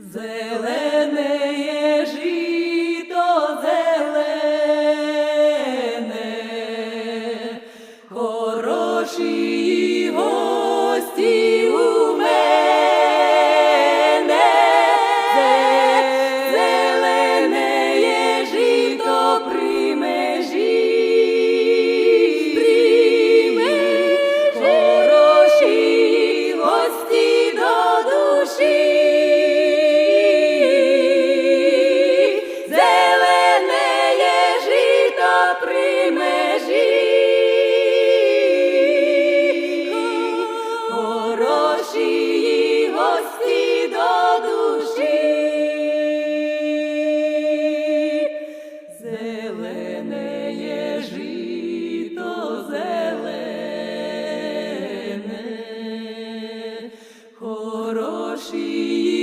Зелене є жито зелене, хороші його. при межі, гості до душі, зелене жито зелене, хороші.